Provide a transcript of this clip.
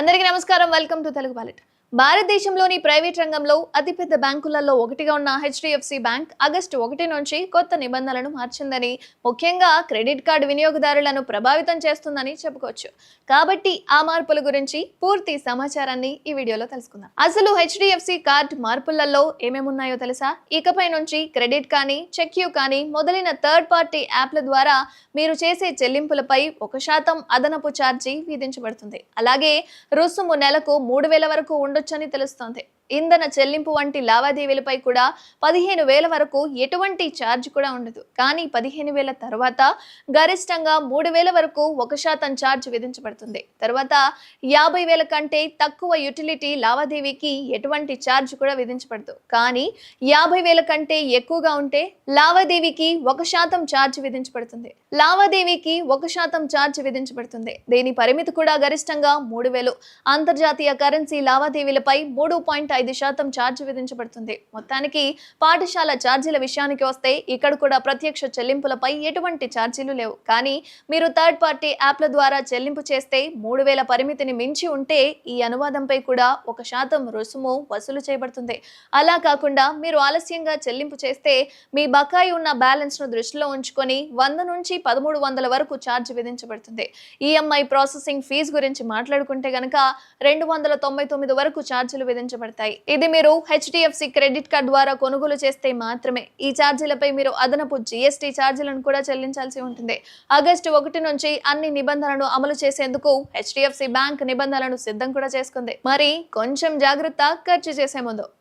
అందరికీ నమస్కారం. Welcome to Telugu Palette భారతదేశంలోని ప్రైవేట్ రంగంలో అతిపెద్ద బ్యాంకులలో ఒకటిగా ఉన్న హెచ్డిఎఫ్సి బ్యాంక్ ఆగస్టు ఒకటి నుంచి కొత్త నిబంధనలను మార్చిందని ముఖ్యంగా క్రెడిట్ కార్డు వినియోగదారులను ప్రభావితం చేస్తుందని చెప్పుకోవచ్చు. కాబట్టి ఆ మార్పుల గురించి పూర్తి సమాచారాన్ని ఈ వీడియోలో తెలుసుకుందాం. అసలు హెచ్డిఎఫ్సి కార్డ్ మార్పులలో ఏమేమి ఉన్నాయో తెలుసా? ఇకపై నుంచి క్రెడిట్ కానీ చెక్ యూ కానీ మొదలైన థర్డ్ పార్టీ యాప్ల ద్వారా మీరు చేసే చెల్లింపులపై ఒక శాతం అదనపు ఛార్జీ విధించబడుతుంది. అలాగే రుసుము నెలకు మూడు వేల వరకు ఉండొచ్చని తెలుస్తోంది. ఇంధన చెల్లింపు వంటి లావాదేవీలపై కూడా పదిహేను వేల వరకు ఎటువంటి ఛార్జ్ కూడా ఉండదు. కానీ పదిహేను వేల తర్వాత గరిష్టంగా మూడు వేల వరకు ఒక శాతం ఛార్జ్ విధించబడుతుంది. తర్వాత యాభై వేల కంటే తక్కువ యుటిలిటీ లావాదేవీకి ఎటువంటి ఛార్జ్ కూడా విధించబడదు. కానీ యాభై వేల కంటే ఎక్కువగా ఉంటే లావాదేవీకి ఒక శాతం ఛార్జ్ విధించబడుతుంది. లావాదేవీకి ఒక శాతం ఛార్జ్ విధించబడుతుంది. దీని పరిమితి కూడా గరిష్టంగా మూడు వేలు. అంతర్జాతీయ కరెన్సీ లావాదేవీలపై మూడు పాయింట్ ఐదు శాతం ఛార్జ్ విధించబడుతుంది. మొత్తానికి పాఠశాల ఛార్జీల విషయానికి వస్తే ఇక్కడ కూడా ప్రత్యక్ష చెల్లింపులపై ఎటువంటి ఛార్జీలు లేవు. కానీ మీరు థర్డ్ పార్టీ యాప్ల ద్వారా చెల్లింపు చేస్తే మూడు వేల పరిమితిని మించి ఉంటే ఈ అనువాదంపై కూడా ఒక శాతం రుసుము వసూలు చేయబడుతుంది. అలా కాకుండా మీరు ఆలస్యంగా చెల్లింపు చేస్తే మీ బకాయి ఉన్న బ్యాలెన్స్ను దృష్టిలో ఉంచుకొని వంద నుంచి పదమూడు వందల వరకు ఛార్జ్ విధించబడుతుంది. ఈఎంఐ ప్రాసెసింగ్ ఫీజు గురించి మాట్లాడుకుంటే గనక రెండు వందల తొంభై తొమ్మిది వరకు ఛార్జీలు విధించబడతాయి. ఇది మీరు హెచ్డిఎఫ్సి క్రెడిట్ కార్డ్ ద్వారా కొనుగోలు చేస్తే మాత్రమే ఈ ఛార్జీలపై మీరు అదనపు జిఎస్టీ ఛార్జీలను కూడా చెల్లించాల్సి ఉంటుంది. ఆగస్టు ఒకటి నుంచి అన్ని నిబంధనలను అమలు చేసేందుకు హెచ్డిఎఫ్సి బ్యాంక్ నిబంధనలను సిద్ధం కూడా చేసుకుంది. మరి కొంచెం జాగ్రత్త ఖర్చు చేసే ముందు.